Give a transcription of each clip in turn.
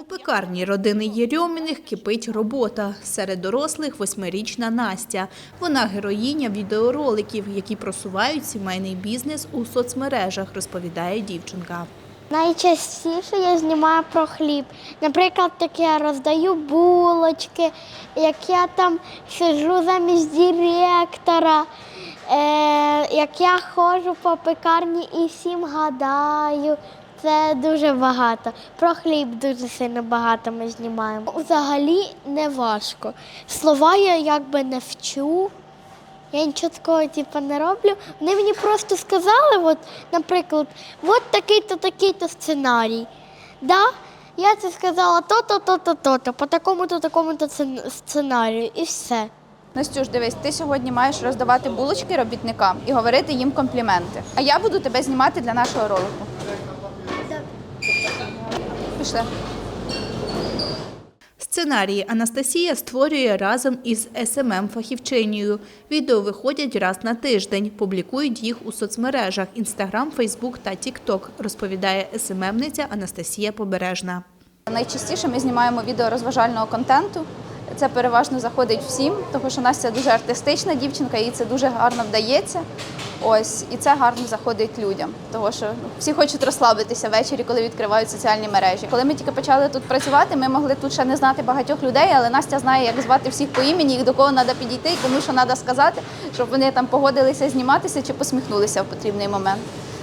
У пекарні родини Єрьоміних кипить робота. Серед дорослих восьмирічна Настя. Вона героїня відеороликів, які просувають сімейний бізнес у соцмережах, розповідає дівчинка. Найчастіше я знімаю про хліб. Наприклад, як я роздаю булочки, як я там сиджу замість директора, е, як я ходжу по пекарні і всім гадаю. Це дуже багато. Про хліб дуже сильно багато ми знімаємо. Взагалі не важко. Слова я якби не вчу. Я нічого такого типу, не роблю. Вони мені просто сказали, от, наприклад, от такий-то, такий-то сценарій. Да? Я це сказала то-то, то-то, то-то, по такому-то, такому-то сценарію, і все. Настюш, дивись, ти сьогодні маєш роздавати булочки робітникам і говорити їм компліменти. А я буду тебе знімати для нашого ролику. Пішли. Сценарії Анастасія створює разом із СММ-фахівчинею. Відео виходять раз на тиждень. Публікують їх у соцмережах – Інстаграм, Фейсбук та Тікток, розповідає СММниця Анастасія Побережна. Найчастіше ми знімаємо відео розважального контенту. Це переважно заходить всім, тому що Настя дуже артистична дівчинка, їй це дуже гарно вдається. Ось і це гарно заходить людям, тому що ну, всі хочуть розслабитися ввечері, коли відкривають соціальні мережі. Коли ми тільки почали тут працювати, ми могли тут ще не знати багатьох людей, але Настя знає, як звати всіх по імені, і до кого треба підійти, і кому що треба сказати, щоб вони там погодилися зніматися чи посміхнулися в потрібний момент.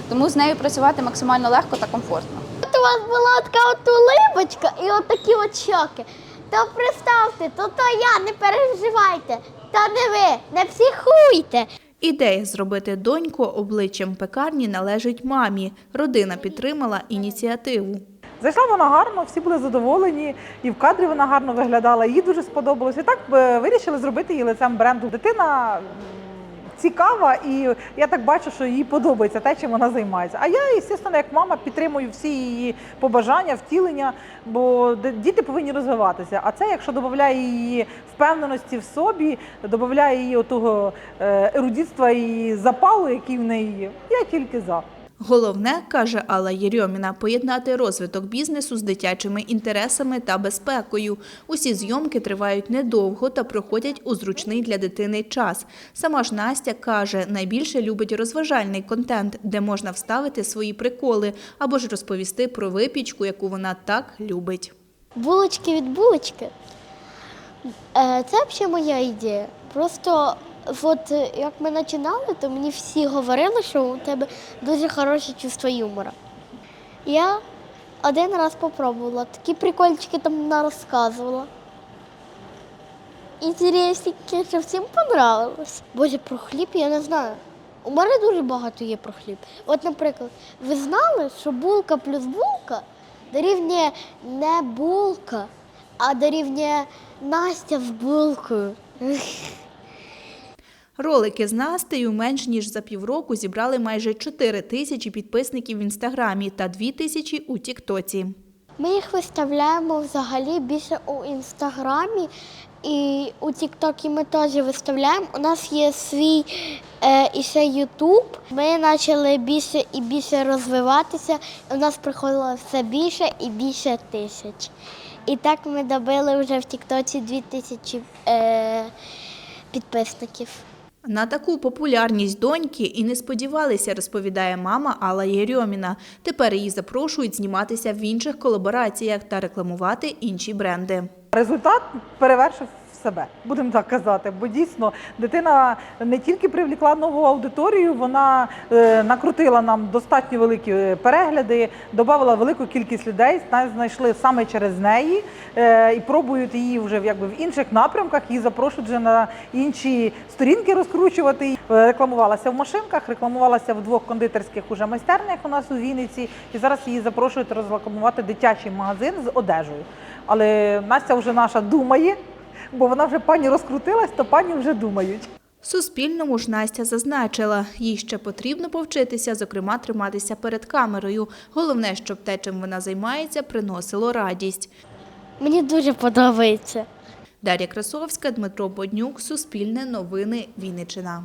Тому з нею працювати максимально легко та комфортно. От у вас була така от улибочка і от такі от щоки. То приставте, то то я, не переживайте. Та не ви, не психуйте. Ідея зробити доньку обличчям пекарні належить мамі. Родина підтримала ініціативу. Зайшла вона гарно, всі були задоволені, і в кадрі вона гарно виглядала, їй дуже сподобалось. І так е, вирішили зробити її лицем бренду. Дитина цікава, і я так бачу, що їй подобається те, чим вона займається. А я, звісно, як мама підтримую всі її побажання, втілення, бо діти повинні розвиватися. А це, якщо додає її впевненості в собі, додає її отого е, ерудітства і запалу, який в неї є, я тільки за. Головне, каже Алла Єрьоміна, поєднати розвиток бізнесу з дитячими інтересами та безпекою. Усі зйомки тривають недовго та проходять у зручний для дитини час. Сама ж Настя каже, найбільше любить розважальний контент, де можна вставити свої приколи або ж розповісти про випічку, яку вона так любить. Булочки від булочки. Е, Це взагалі моя ідея. Просто от е, як ми починали, то мені всі говорили, що у тебе дуже хороше чувство юмора. Я один раз спробувала, такі прикольчики там розказувала. Інтересненьке, що всім понравилось. Боже, про хліб я не знаю. У мене дуже багато є про хліб. От, наприклад, ви знали, що булка плюс булка дорівнює не булка, а дорівнює Настя з булкою. Ролики з Настею менш ніж за півроку зібрали майже 4 тисячі підписників в інстаграмі та 2 тисячі у Тіктоці. Ми їх виставляємо взагалі більше у інстаграмі і у Тіктокі ми теж виставляємо. У нас є свій е, і ще Ютуб. Ми почали більше і більше розвиватися. У нас приходило все більше і більше тисяч. І так ми добили вже в Тіктоці 2 тисячі е, підписників. На таку популярність доньки і не сподівалися, розповідає мама Алла Єрьоміна. Тепер її запрошують зніматися в інших колабораціях та рекламувати інші бренди. Результат перевершив себе, будемо так казати. Бо дійсно дитина не тільки привлекла нову аудиторію, вона е, накрутила нам достатньо великі е, перегляди, додала велику кількість людей. Нас знайшли саме через неї е, і пробують її вже в- якби в інших напрямках. Її запрошують вже на інші сторінки розкручувати. Рекламувалася в машинках, рекламувалася в двох кондитерських уже майстернях у нас у Вінниці. І зараз її запрошують розрекламувати дитячий магазин з одежею. Але Настя вже наша думає, бо вона вже пані розкрутилась, то пані вже думають. Суспільному ж Настя зазначила, їй ще потрібно повчитися, зокрема, триматися перед камерою. Головне, щоб те, чим вона займається, приносило радість. Мені дуже подобається. Дар'я Красовська, Дмитро Боднюк, Суспільне новини, Вінниччина.